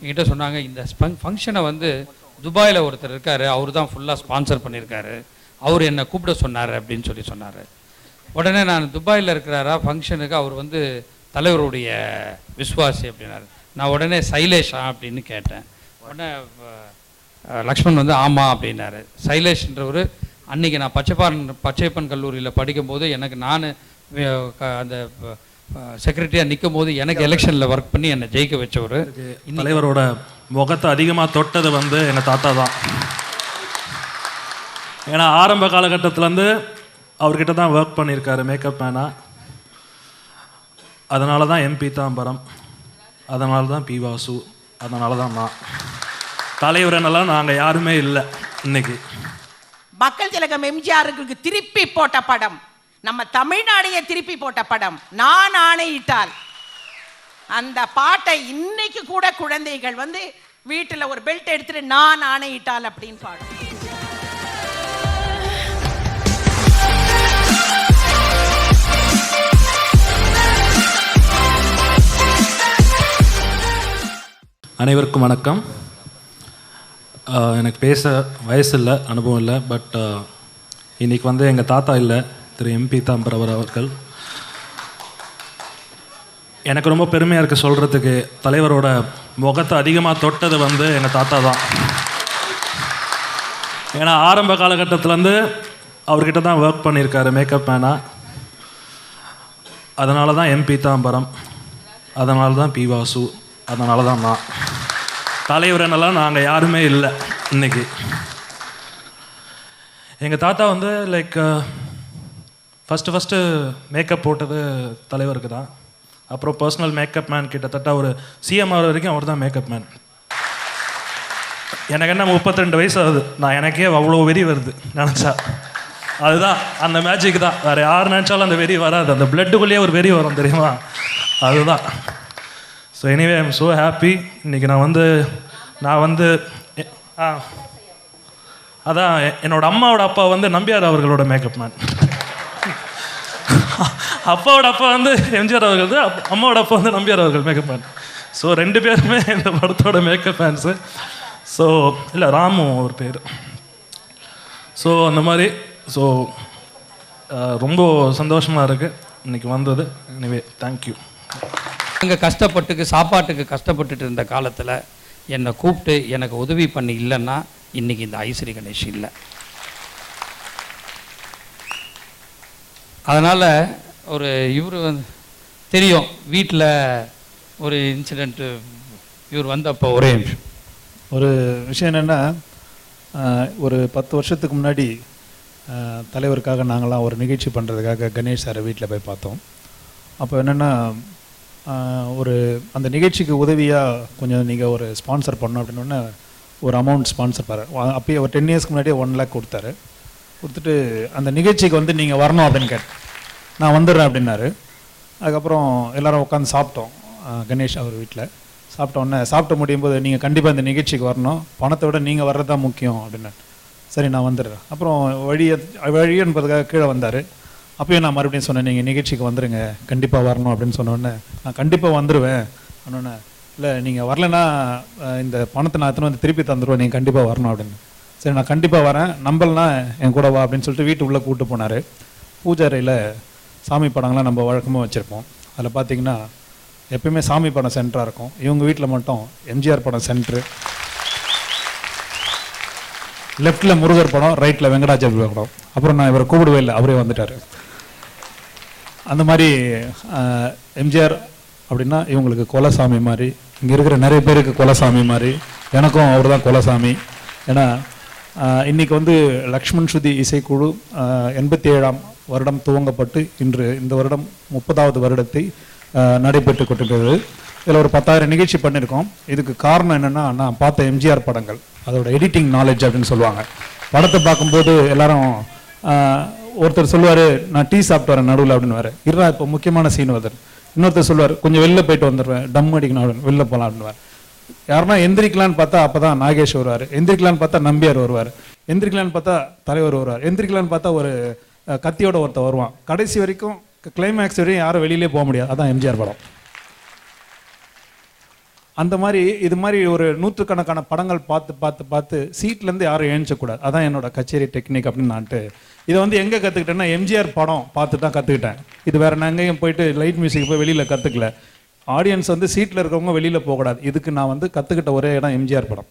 என்கிட்ட சொன்னாங்க இந்த ஃபங்க்ஷனை வந்து துபாயில் ஒருத்தர் இருக்கார் அவர் தான் ஃபுல்லாக ஸ்பான்சர் பண்ணியிருக்காரு அவர் என்னை கூப்பிட சொன்னார் அப்படின்னு சொல்லி சொன்னார். உடனே நான் துபாயில் இருக்கிறாரா ஃபங்க்ஷனுக்கு அவர் வந்து தலைவருடைய விஸ்வாசி அப்படின்னாரு. நான் உடனே சைலேஷா அப்படின்னு கேட்டேன். உடனே லக்ஷ்மண் வந்து ஆமாம் அப்படின்னாரு. சைலேஷ்ன்றவர் அன்றைக்கி நான் பச்சைப்பான் பச்சைப்பன் கல்லூரியில் படிக்கும்போது எனக்கு நான் அந்த செக்ரட்டரியாக நிற்கும் போது எனக்கு எலெக்ஷனில் ஒர்க் பண்ணி என்னை ஜெயிக்க வச்சவர். தலைவரோட முகத்தை அதிகமாக தொட்டது வந்து எங்கள் தாத்தா தான். ஏன்னா ஆரம்ப காலகட்டத்திலேருந்து அவர்கிட்ட தான் ஒர்க் பண்ணியிருக்காரு மேக்கப் மேனாக அதனால தான் எம்பி தாம்பரம். அதனால தான் பி வாசு. அதனால தான் நான். தலைவரனெல்லாம் நாங்கள் யாருமே இல்லை இன்னைக்கு. மக்கள் திலகம் எம்ஜிஆருக்கு திருப்பி போட்ட படம். நம்ம தமிழ்நாடையே திருப்பி போட்ட படம் நான் ஆணையிட்டால். அந்த பாட்டை இன்னைக்கு கூட குழந்தைகள் வந்து வீட்டில் ஒரு பெல்ட் எடுத்துட்டு நான் ஆணையிட்டால் அப்படின்னு பாடும். அனைவருக்கும் வணக்கம். எனக்கு பேச வயசு இல்லை அனுபவம் இல்லை பட் இன்றைக்கி வந்து எங்கள் தாத்தா இல்லை திரு எம் எம்பி தாம்பரவர் அவர்கள். எனக்கு ரொம்ப பெருமையாக இருக்குது சொல்கிறதுக்கு தலைவரோட முகத்தை அதிகமாக தொட்டது வந்து எங்கள் தாத்தா தான். ஏன்னா ஆரம்ப காலகட்டத்திலேருந்து அவர்கிட்ட தான் ஒர்க் பண்ணியிருக்காரு மேக்கப் மேனாக அதனால தான் எம்பி தாம்பரம் அதனால தான் பி வாசு. அதனால தான் நான். தலைவரனெல்லாம் நாங்கள் யாருமே இல்லை இன்னைக்கு. எங்கள் தாத்தா வந்து லைக் ஃபஸ்ட்டு ஃபஸ்ட்டு மேக்கப் போட்டது தலைவருக்கு தான். அப்புறம் பர்சனல் மேக்கப் மேன் கிட்டத்தட்ட ஒரு சிஎம் ஆகிற வரைக்கும் அவர் தான் மேக்கப் மேன் எனக்கு என்ன முப்பத்திரெண்டு வயசு ஆகுது. நான் எனக்கே அவ்வளோ வெறி வருது நினச்சா. அதுதான் அந்த மேஜிக் தான். வேறு யார் நினச்சாலும் அந்த வெறி வராது. அந்த பிளட்டுக்குள்ளேயே ஒரு வெறி வரும் தெரியுமா? அதுதான். So anyway I'm so happy இன்றைக்கி நான் வந்து நான் வந்து எ- ஆ. அதான் என்னோடய அம்மாவோட அப்பா வந்து நம்பியார் அவர்களோட மேக்கப் மேன் அப்பாவோட அப்பா வந்து எம்ஜிஆர் அவர்கள் அம்மாவோட அப்பா வந்து நம்பியார் அவர்கள் மேக்கப் மேன் ஸோ ரெண்டு பேருமே இந்த படத்தோட மேக்கப் மேன்ஸு ஸோ இல்லை ராமு ஒரு பேர். ஸோ அந்த மாதிரி ஸோ ரொம்ப சந்தோஷமாக இருக்குது இன்னைக்கு வந்தது. எனிவே தேங்க்யூ அங்கே கஷ்டப்பட்டுக்கு சாப்பாட்டுக்கு கஷ்டப்பட்டுட்டு இருந்த காலத்தில் என்னை கூப்பிட்டு எனக்கு உதவி பண்ணி இல்லைன்னா இன்றைக்கி இந்த ஐஸ்வரி கணேஷ் இல்லை. அதனால் ஒரு இவர் வந்து தெரியும் வீட்டில் ஒரு இன்சிடெண்ட்டு இவர் வந்தப்போ ஒரே நிமிஷம். ஒரு விஷயம் என்னென்னா ஒரு பத்து வருஷத்துக்கு முன்னாடி தலைவருக்காக நாங்களாம் ஒரு நிகழ்ச்சி பண்ணுறதுக்காக கணேஷ் சாரை வீட்டில் போய் பார்த்தோம். அப்போ என்னென்னா ஒரு அந்த நிகழ்ச்சிக்கு உதவியாக கொஞ்சம் நீங்கள் ஒரு ஸ்பான்சர் பண்ணோம் அப்படின்னோடனே ஒரு அமௌண்ட் ஸ்பான்சர் பாரு அப்பயே ஒரு டென் இயர்ஸ்க்கு முன்னாடியே ஒன் லேக் கொடுத்தாரு. கொடுத்துட்டு அந்த நிகழ்ச்சிக்கு வந்து நீங்கள் வரணும் அப்படின்னு கேட்டேன். நான் வந்துடுறேன் அப்படின்னாரு. அதுக்கப்புறம் எல்லாரும் உட்காந்து சாப்பிட்டோம். கணேஷ் அவர் வீட்டில் சாப்பிட்ட சாப்பிட்டு முடியும் போது நீங்கள் கண்டிப்பாக இந்த நிகழ்ச்சிக்கு வரணும். பணத்தை விட நீங்கள் வர்றது தான் முக்கியம் அப்படின்னு சரி நான் வந்துடுறேன். அப்புறம் வழியை வழி என்பதுக்காக கீழே வந்தார். அப்பயும் நான் மறுபடியும் சொன்னேன் நீங்கள் நிகழ்ச்சிக்கு வந்துடுங்க கண்டிப்பாக வரணும். அப்படின்னு சொன்னோடனே நான் கண்டிப்பாக வந்துடுவேன் சொன்னோன்னே இல்லை நீங்கள் வரலைன்னா இந்த பணத்தை நான் எத்தனை வந்து திருப்பி தந்துடுவேன் நீங்கள் கண்டிப்பாக வரணும். அப்படின்னு. சரி நான் கண்டிப்பாக வரேன். நம்பலனா என் கூட வா. அப்படின்னு சொல்லிட்டு வீட்டு உள்ளே கூப்பிட்டு போனார். பூஜாரையில் சாமி படங்கள்லாம் நம்ம வழக்கமாக வச்சுருப்போம். அதில் பார்த்தீங்கன்னா எப்பயுமே சாமி படம் சென்டராக இருக்கும். இவங்க வீட்டில் மட்டும் எம்ஜிஆர் படம் சென்ட்ரு லெஃப்ட்டில் முருகர் படம் ரைட்டில் வெங்கடாச்சல படம். அப்புறம் நான் இவரை கூப்பிடவே இல்லை அவரே வந்துட்டார். அந்த மாதிரி எம்ஜிஆர் அப்படின்னா இவங்களுக்கு கொலசாமி மாதிரி இங்கே இருக்கிற நிறைய பேருக்கு கொலசாமி மாதிரி எனக்கும் அவர் தான் கொலசாமி. ஏன்னா இன்றைக்கி வந்து லக்ஷ்மண் ஸ்ருதி இசைக்குழு எண்பத்தி ஏழாம் வருடம் துவங்கப்பட்டு இன்று இந்த வருடம் முப்பதாவது வருடத்தை நடைபெற்று கொண்டிருக்கிறது. இதில் ஒரு பத்தாயிரம் நிகழ்ச்சி பண்ணியிருக்கோம் இதுக்கு காரணம் என்னென்னா நான் பார்த்த எம்ஜிஆர் படங்கள். அதோட எடிட்டிங் நாலேஜ் அப்படின்னு சொல்லுவாங்க. படத்தை பார்க்கும்போது எல்லாரும் ஒருத்தர் சொல்லுவார் நான் டீ சாப்பிட்டு வரேன் நடுவில் அப்படின்னு வேறு இருறா இப்போ முக்கியமான சீன் வருது. இன்னொருத்தர் சொல்லுவார் கொஞ்சம் வெளில போயிட்டு வந்துடுவேன் டம் அடிக்கணும் அப்படின்னு. வெளில போகலாம் அப்படின்னு யாருன்னா எந்திரிக்கலான்னு பார்த்தா அப்போ தான் நாகேஷ் வருவார். எந்திரிக்கலான்னு பார்த்தா நம்பியார் வருவார். எந்திரிக்கலான்னு பார்த்தா தலைவர் வருவார். எந்திரிக்கலான்னு பார்த்தா ஒரு கத்தியோட ஒருத்தர் வருவான். கடைசி வரைக்கும் கிளைமேக்ஸ் வரையும் யாரும் வெளியிலே போக முடியாது. அதான் எம்ஜிஆர் படம். அந்த மாதிரி இது மாதிரி ஒரு நூற்றுக்கணக்கான படங்கள் பார்த்து பார்த்து பார்த்து சீட்லேருந்து யாரும் ஏழிச்சக்கூடாது அதான் என்னோட கச்சேரி டெக்னிக் அப்படின்னு நான்ட்டு இதை வந்து எங்கே கற்றுக்கிட்டேன்னா எம்ஜிஆர் படம் பார்த்து தான் கற்றுக்கிட்டேன் இது வேறு நான் எங்கேயும் போயிட்டு லைட் மியூசிக் போய் வெளியில் கற்றுக்கல ஆடியன்ஸ் வந்து சீட்டில் இருக்கிறவங்க வெளியில் போகக்கூடாது. இதுக்கு நான் வந்து கற்றுக்கிட்ட ஒரே இடம் எம்ஜிஆர் படம்.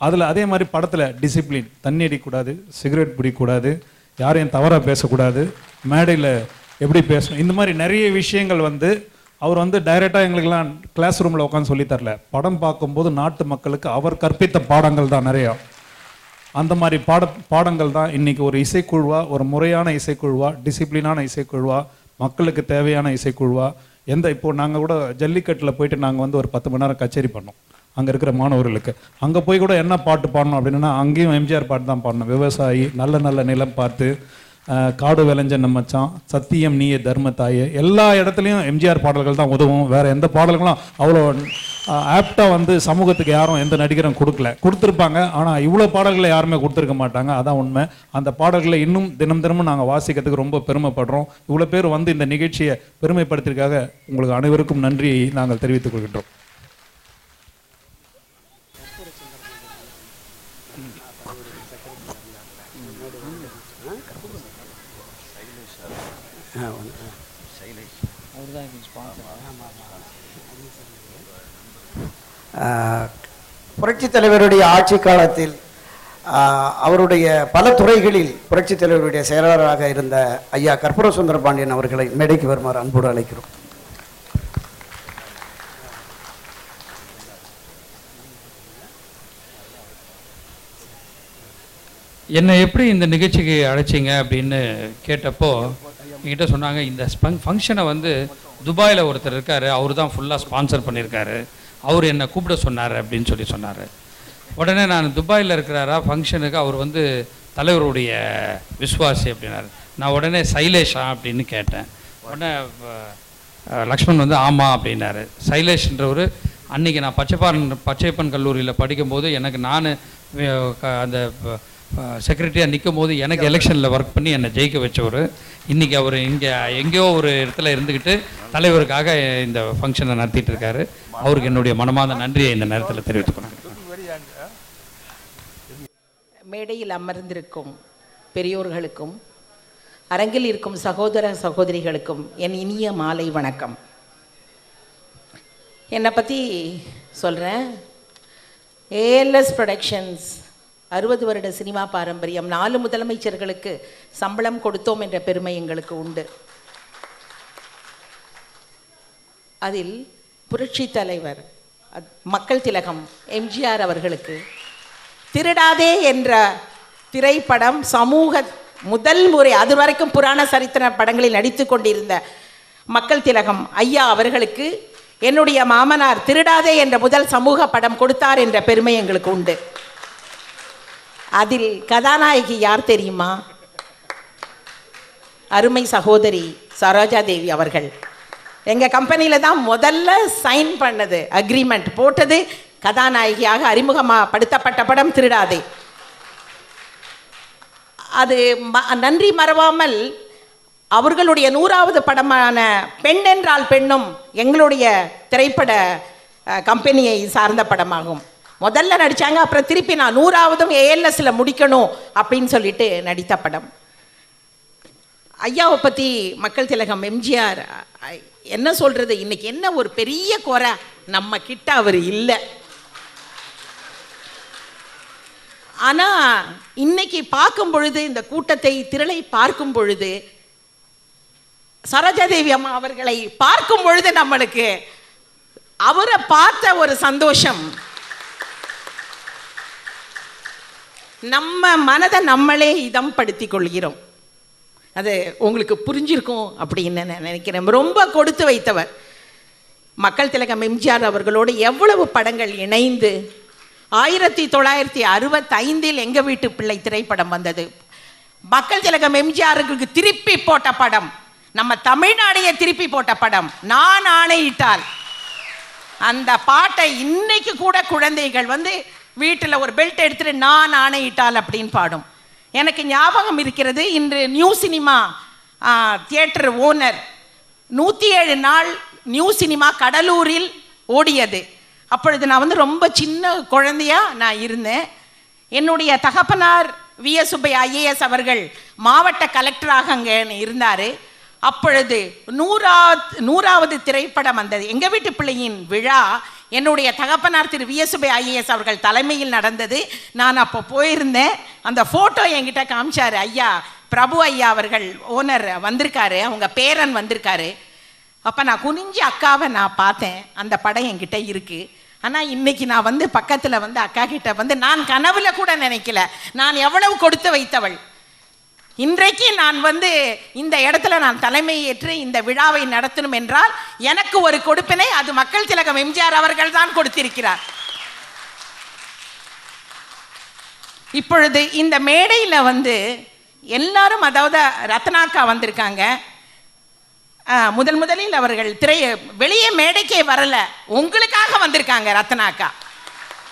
அதில் அதே மாதிரி படத்தில் டிசிப்ளின் தண்ணி அடிக்கக்கூடாது சிகரெட் பிடிக்கக்கூடாது யாரையும் தவறாக பேசக்கூடாது. மேடையில் எப்படி பேசணும்? இந்த மாதிரி நிறைய விஷயங்கள் வந்து அவர் வந்து டைரெக்டாக எங்களுக்கெல்லாம் கிளாஸ் ரூமில் உட்காந்து சொல்லித்தரல படம் பார்க்கும்போது நாட்டு மக்களுக்கு அவர் கற்பித்த பாடங்கள் தான் நிறையா. அந்த மாதிரி பாட பாடங்கள் தான் இன்னைக்கு ஒரு இசைக்குழுவா ஒரு முறையான இசைக்குழுவா டிசிப்ளினான இசைக்குழுவா மக்களுக்கு தேவையான இசைக்குழுவாக எந்த இப்போது நாங்கள் கூட ஜல்லிக்கட்டில் போயிட்டு நாங்கள் வந்து ஒரு பத்து மணி நேரம் கச்சேரி பண்ணோம். அங்கே இருக்கிற மாணவர்களுக்கு. அங்கே போய் கூட என்ன பாட்டு பாடணும் அப்படின்னா அங்கேயும் எம்ஜிஆர் பாட்டு தான் பாடணும். விவசாயி நல்ல நல்ல நிலம் பார்த்து காடு விளைஞ்ச நம்ம மச்சான் சத்தியம் நீயே தர்ம தாயே. எல்லா இடத்துலையும் எம்ஜிஆர் பாடல்கள் தான் உதவும். வேற எந்த பாடல்களும் அவ்வளோ ஆப்டாக வந்து சமூகத்துக்கு யாரும் எந்த நடிகரும் கொடுக்கல. கொடுத்துருப்பாங்க. ஆனால் இவ்வளோ பாடல்களை யாருமே கொடுத்துருக்க மாட்டாங்க. அதான் உண்மை. அந்த பாடல்களை இன்னும் தினம் தினமும் நாங்கள் வாசிக்கிறதுக்கு ரொம்ப பெருமைப்படுறோம். இவ்வளோ பேர் வந்து இந்த நிகழ்ச்சியை பெருமைப்படுத்திருக்காக உங்களுக்கு அனைவருக்கும் நன்றியை நாங்கள் தெரிவித்துக் கொள்கின்றோம். புரட்சி தலைவருடைய ஆட்சி காலத்தில் அவருடைய பல துறைகளில் புரட்சி தலைவருடைய செயலாளராக இருந்த ஐயா கற்பூர சுந்தர பாண்டியன் அவர்களை மேடைக்கு வருமாறு அன்போடு அழைக்கிறோம். என்னை எப்படி இந்த நிகழ்ச்சிக்கு அழைச்சிங்க அப்படின்னு கேட்டப்போ என்கிட்ட சொன்னாங்க இந்த ஃபங்க்ஷனை வந்து துபாயில் ஒருத்தர் இருக்கார் அவர் தான் ஃபுல்லாக ஸ்பான்சர் பண்ணியிருக்காரு. அவர் என்னை கூப்பிட சொன்னார் அப்படின்னு சொல்லி சொன்னார். உடனே நான் துபாயில் இருக்கிறாரா ஃபங்க்ஷனுக்கு அவர் வந்து தலைவருடைய விஸ்வாசி அப்படின்னாரு. நான் உடனே சைலேஷா அப்படின்னு கேட்டேன். உடனே லக்ஷ்மண் வந்து ஆமாம் அப்படின்னாரு. சைலேஷ்ன்றவர் அன்னைக்கு நான் பச்சைப்பான் பச்சையப்பன் கல்லூரியில் படிக்கும்போது எனக்கு நான் அந்த செக்ரட்டரியாக நிற்கும் போது எனக்கு எலெக்ஷனில் ஒர்க் பண்ணி என்னை ஜெயிக்க வச்சவர். இன்றைக்கி அவர் இங்கே எங்கேயோ ஒரு இடத்துல இருந்துக்கிட்டு தலைவருக்காக இந்த ஃபங்க்ஷனை நடத்திட்டு இருக்காரு அவருக்கு என்னுடைய மனமார்ந்த நன்றியை இந்த நேரத்தில் தெரிவித்துக்கிறேன் மேடையில் அமர்ந்திருக்கும் பெரியோர்களுக்கும் அரங்கில் இருக்கும் சகோதர சகோதரிகளுக்கும் என் இனிய மாலை வணக்கம். என்னை பற்றி சொல்கிறேன் ஏஎல்எஸ் ப்ரொடக்ஷன்ஸ் அறுபது வருட சினிமா பாரம்பரியம். நாலு முதலமைச்சர்களுக்கு சம்பளம் கொடுத்தோம் என்ற பெருமை எங்களுக்கு உண்டு. அதில் புரட்சி தலைவர் மக்கள் திலகம் எம்ஜிஆர் அவர்களுக்கு திருடாதே என்ற திரைப்படம் சமூக முதல் முறை அது வரைக்கும் புராண சரித்திர படங்களில் நடித்து கொண்டிருந்த மக்கள் திலகம் ஐயா அவர்களுக்கு என்னுடைய மாமனார் திருடாதே என்ற முதல் சமூக படம் கொடுத்தார் என்ற பெருமை எங்களுக்கு உண்டு. அதில் கதாநாயகி யார் தெரியுமா? அருமை சகோதரி சரோஜா தேவி அவர்கள். எங்கள் கம்பெனியில தான் முதல்ல சைன் பண்ணது அக்ரிமெண்ட் போட்டது கதாநாயகியாக அறிமுகமாக படுத்தப்பட்ட படம் திருடாதே. அது ம- நன்றி மறவாமல் அவர்களுடைய நூறாவது படமான பெண் என்றால் பெண்ணும் எங்களுடைய திரைப்பட கம்பெனியை சார்ந்த படமாகும். முதல்ல நடிச்சாங்க அப்புறம் திருப்பி நான் நூறாவதும் ஏஎல்எஸ்ஸில் முடிக்கணும் அப்படின்னு சொல்லிட்டு நடித்த படம். ஐயாவை பற்றி மக்கள் திலகம் எம்ஜிஆர் என்ன சொல்கிறது இன்னைக்கு என்ன ஒரு பெரிய குறை? நம்ம கிட்ட அவர் இல்லை. ஆனால் இன்னைக்கு பார்க்கும் பொழுது இந்த கூட்டத்தை திரளை பார்க்கும் பொழுது சரோஜாதேவி அம்மா அவர்களை பார்க்கும் பொழுது நம்மளுக்கு அவரை பார்த்த ஒரு சந்தோஷம். நம்ம மனதை நம்மளே இதம் படுத்தி கொள்கிறோம் அது உங்களுக்கு புரிஞ்சிருக்கும் அப்படின்னு நான் நினைக்கிறேன். ரொம்ப கொடுத்து வைத்தவர். மக்கள் திலகம் எம்ஜிஆர் அவர்களோடு எவ்வளவு படங்கள் இணைந்து ஆயிரத்தி தொள்ளாயிரத்தி அறுபத்தைந்தில் எங்கள் வீட்டு பிள்ளை திரைப்படம் வந்தது. மக்கள் திலகம் எம்ஜிஆருக்கு திருப்பி போட்ட படம். நம்ம தமிழ்நாடையே திருப்பி போட்ட படம். நான் ஆணையிட்டால். அந்த பாட்டை இன்னைக்கு கூட குழந்தைகள் வந்து வீட்டில் ஒரு பெல்ட் எடுத்துட்டு நான் ஆணையிட்டால் அப்படின்னு பாடும். எனக்கு ஞாபகம் இருக்கிறது இன்று நியூ சினிமா தியேட்டர் ஓனர் நூற்றி ஏழு நாள் நியூ சினிமா கடலூரில் ஓடியது. அப்பொழுது நான் வந்து ரொம்ப சின்ன குழந்தையா நான் இருந்தேன். என்னுடைய தகப்பனார் வி. எஸ். ஐஏஎஸ் அவர்கள் மாவட்ட கலெக்டராக அங்கே இருந்தார். அப்பொழுது நூறா நூறாவது திரைப்படம் வந்தது. எங்கள் வீட்டு பிள்ளையின் விழா என்னுடைய தகப்பனார் திரு விஎஸ்பி ஐஏஎஸ் அவர்கள் தலைமையில் நடந்தது. நான் அப்போ போயிருந்தேன். அந்த ஃபோட்டோ என்கிட்ட காமிச்சாரு. ஐயா பிரபு ஐயா அவர்கள் ஓனர் வந்திருக்காரு. அவங்க பேரன் வந்திருக்காரு. அப்போ நான் குனிஞ்சு அக்காவை நான் பார்த்தேன். அந்த படம் என்கிட்ட இருக்குது ஆனால் இன்னைக்கு நான் வந்து பக்கத்தில் வந்து அக்கா கிட்ட வந்து நான் கனவுல கூட நினைக்கல. நான் எவ்வளவு கொடுத்து வைத்தவள். இன்றைக்கு நான் வந்து இந்த இடத்துல நான் தலைமை ஏற்று இந்த விழாவை நடத்தணும் என்றால் எனக்கு ஒரு கொடுப்பினை அது மக்கள் திலகம் எம்ஜிஆர் அவர்கள் தான் கொடுத்திருக்கிறார். இப்பொழுது இந்த மேடையில் வந்து எல்லாரும் அதாவது ரத்னாக்கா வந்திருக்காங்க. ஆ, முதல் முதலில் அவர்கள் திரை வெளியே மேடைக்கே வரல. உங்களுக்காக வந்திருக்காங்க ரத்னாக்கா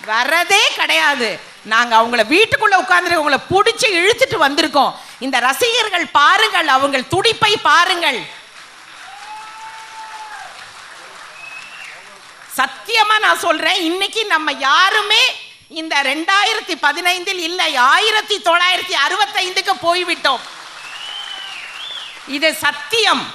வரதே கிடையாது. நாங்கள் அவங்கள வீட்டுக்குள்ள உட்கார்ந்து அவங்கள பிடிச்சி இழுத்துட்டு வந்திருக்கோம். இந்த ரசிகர்கள் பாருங்கள் அவங்கள் துடிப்பை பாருங்கள். சத்தியமா நான் சொல்றேன் இன்னைக்கு நம்ம யாருமே இந்த ரெண்டாயிரத்தி பதினைந்தில் இல்லை ஆயிரத்தி தொள்ளாயிரத்தி அறுபத்தைந்துக்கு போய்விட்டோம். இது சத்தியம்.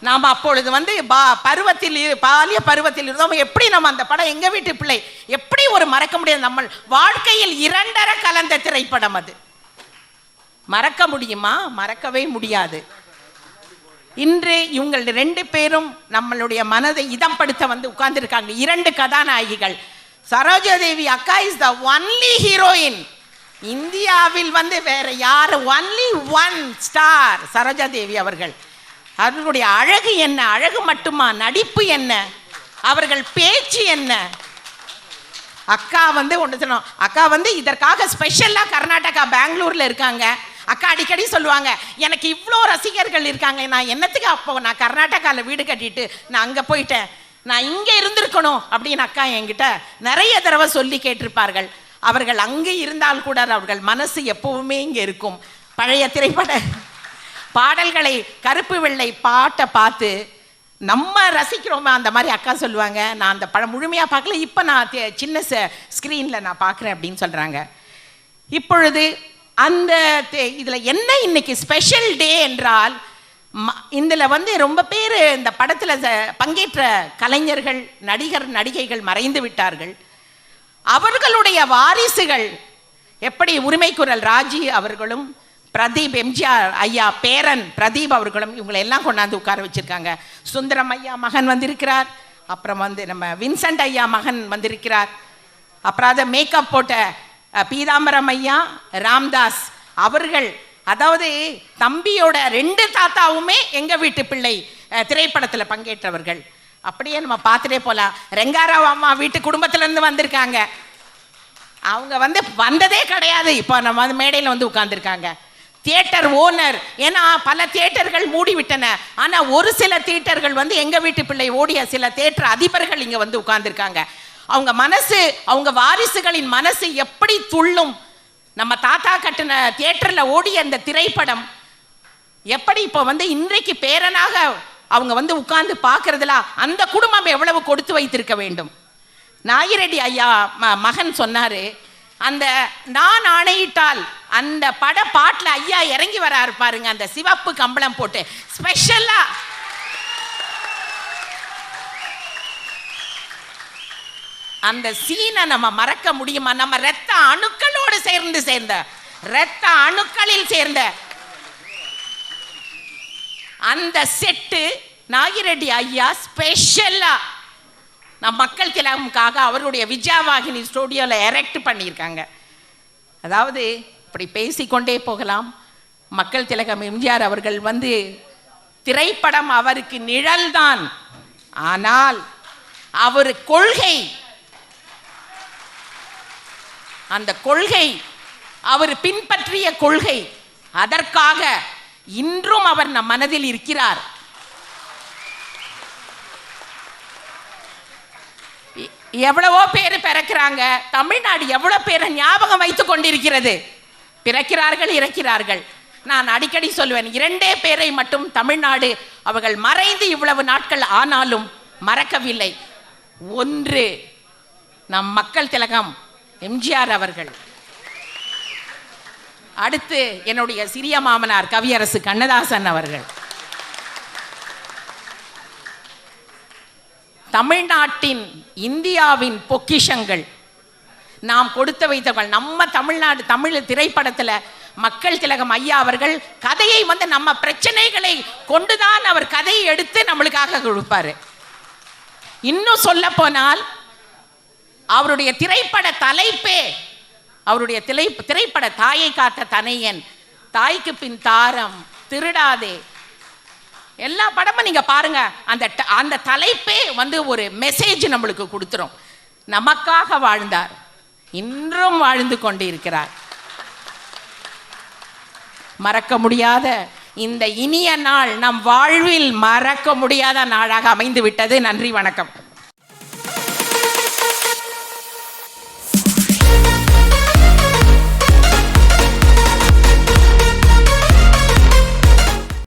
நாம் அப்பொழுது வந்து பா பருவத்தில் பாலிய பருவத்தில் இருந்தோம். எப்படி நம்ம அந்த படம் எங்கள் வீட்டு பிள்ளை எப்படி ஒரு மறக்க முடியாது நம்ம வாழ்க்கையில் இரண்டர கலந்த திரைப்படம் அது. மறக்க முடியுமா? மறக்கவே முடியாது. இன்று இவங்கள் ரெண்டு பேரும் நம்மளுடைய மனதை இதம்படுத்த வந்து உட்கார்ந்துருக்காங்க. இரண்டு கதாநாயகிகள். சரோஜாதேவி அக்கா இஸ் த ஒன்லி ஹீரோயின் இந்தியாவில் வந்து வேற யார்? ஒன்லி ஒன் ஸ்டார் சரோஜாதேவி அவர்கள். அவர்களுடைய அழகு என்ன? அழகு மட்டுமா? நடிப்பு என்ன? அவர்கள் பேச்சு என்ன? அக்கா வந்து ஒன்று சொல்லணும். அக்கா வந்து இதற்காக ஸ்பெஷலாக கர்நாடகா பெங்களூரில் இருக்காங்க. அக்கா அடிக்கடி சொல்லுவாங்க எனக்கு இவ்வளோ ரசிகர்கள் இருக்காங்க. நான் என்னத்துக்கு அப்போ நான் கர்நாடகாவில் வீடு கட்டிட்டு நான் அங்கே போயிட்டேன். நான் இங்கே இருந்திருக்கணும். அப்படின்னு அக்கா என்கிட்ட நிறைய தடவை சொல்லி கேட்டிருப்பார்கள். அவர்கள் அங்கே இருந்தால் கூட அவர்கள் மனசு எப்பவுமே இங்கே இருக்கும். பழைய திரைப்பட பாடல்களை கருப்பு வெள்ளை பாட்டை பார்த்து நம்ம ரசிக்கிறோமே? அந்த மாதிரி அக்கா சொல்லுவாங்க. நான் அந்த படம் முழுமையாக பார்க்கல. இப்போ நான் தே- சின்ன ஸ்க்ரீனில் நான் பார்க்குறேன் அப்படின்னு சொல்கிறாங்க இப்பொழுது அந்த தே- என்ன இன்னைக்கு ஸ்பெஷல் டே என்றால் இதில் வந்து ரொம்ப பேர் இந்த படத்தில் பங்கேற்ற கலைஞர்கள் நடிகர் நடிகைகள் மறைந்து விட்டார்கள். அவர்களுடைய வாரிசுகள் எப்படி உரிமை குரல் ராஜி அவர்களும் பிரதீப் எம்ஜிஆர் ஐயா பேரன் பிரதீப் அவர்களும் இவங்களை எல்லாம் கொண்டாந்து உட்கார வச்சிருக்காங்க. சுந்தரம் ஐயா மகன் வந்திருக்கிறார். அப்புறம் வந்து நம்ம வின்சென்ட் ஐயா மகன் வந்திருக்கிறார். அப்புறம் அதை மேக்கப் போட்ட பீதாம்பரம் ஐயா ராம்தாஸ் அவர்கள். அதாவது தம்பியோட ரெண்டு தாத்தாவுமே எங்கள் வீட்டு பிள்ளை திரைப்படத்தில் பங்கேற்றவர்கள். அப்படியே நம்ம பார்த்துட்டே போகலாம் ரெங்காராவ் அம்மா வீட்டு குடும்பத்திலேருந்து வந்திருக்காங்க. அவங்க வந்து வந்ததே கிடையாது. இப்போ நம்ம வந்து மேடையில் வந்து உட்காந்துருக்காங்க தியேட்டர் ஓனர். ஏன்னா பல தியேட்டர்கள் மூடிவிட்டன. ஆனால் ஒரு சில தியேட்டர்கள் வந்து எங்கள் வீட்டு பிள்ளை ஓடிய சில தியேட்டர் அதிபர்கள் இங்கே வந்து உட்கார்ந்துருக்காங்க. அவங்க மனசு அவங்க வாரிசுகளின் மனசு எப்படி துள்ளும். நம்ம தாத்தா கட்டின தியேட்டரில் ஓடிய அந்த திரைப்படம் எப்படி இப்போ வந்து இன்றைக்கு பேரனாக அவங்க வந்து உட்கார்ந்து பார்க்கறதுல அந்த குடும்பம் எவ்வளவு கொடுத்து வைத்திருக்க வேண்டும். நாயிரெடி ஐயா ம- மகன் சொன்னார் அந்த நான் ஆணையிட்டால் அந்த பட பாட்டில் ஐயா இறங்கி வராரு பாருங்க அந்த சிவப்பு கம்பளம் போட்டு. ஸ்பெஷலா. அந்த சீனை நம்ம மறக்க முடியுமா? நம்ம ரத்த அணுக்களோடு சேர்ந்து சேர்ந்த ரத்த அணுக்களில் சேர்ந்த. அந்த செட்டு நாகிரெட்டி ஐயா ஸ்பெஷலா. நம் மக்கள் திலகமுக்காக அவருடைய விஜயவாகினி ஸ்டுடியோவில் எரெக்ட் பண்ணியிருக்காங்க. அதாவது இப்படி பேசிக்கொண்டே போகலாம். மக்கள் திலகம் எம்ஜிஆர் அவர்கள் வந்து திரைப்படம் அவருக்கு நிழல்தான். ஆனால் அவர் கொள்கை அந்த கொள்கை அவர் பின்பற்றிய கொள்கை அதற்காக இன்றும் அவர் நம் மனதில் இருக்கிறார். எவ்வளவோ பேர் பிறக்கிறாங்க. தமிழ்நாடு எவ்வளவு பேரை ஞாபகம் வைத்துக் கொண்டிருக்கிறது. பிறக்கிறார்கள் இறக்கிறார்கள். நான் அடிக்கடி சொல்லுவேன் இரண்டே பேரை மட்டும் தமிழ்நாடு அவர்கள் மறைந்து இவ்வளவு நாட்கள் ஆனாலும் மறக்கவில்லை. ஒன்று நம் மக்கள் திலகம் எம்ஜிஆர் அவர்கள். அடுத்து என்னுடைய சிறிய மாமனார் கவியரசு கண்ணதாசன் அவர்கள். தமிழ்நாட்டின் இந்தியாவின் பொக்கிஷங்கள் நாம் கொடுத்து வைத்தவர்கள். நம்ம தமிழ்நாடு தமிழ் திரைப்படத்தில் மக்கள் திலகம் ஐயா அவர்கள் கதையை வந்து நம்ம பிரச்சனைகளை கொண்டுதான் அவர் கதையை எடுத்து நம்மளுக்காக கொடுப்பாரு. இன்னும் சொல்ல போனால் அவருடைய திரைப்பட தலைப்பே அவருடைய திரை திரைப்பட தாயை காத்த தனையன் தாய்க்கு பின் தாரம் திருடாதே. எல்லா படமும் நீங்க பாருங்க. அந்த ட- அந்த தலைப்பே வந்து ஒரு மெசேஜ் நம்மளுக்கு கொடுத்துரும். நமக்காக வாழ்ந்தார். இன்றும் வாழ்ந்து கொண்டிருக்கிறார். மறக்க முடியாத இந்த இனிய நாள் நம் வாழ்வில் மறக்க முடியாத நாளாக அமைந்து விட்டது நன்றி வணக்கம்.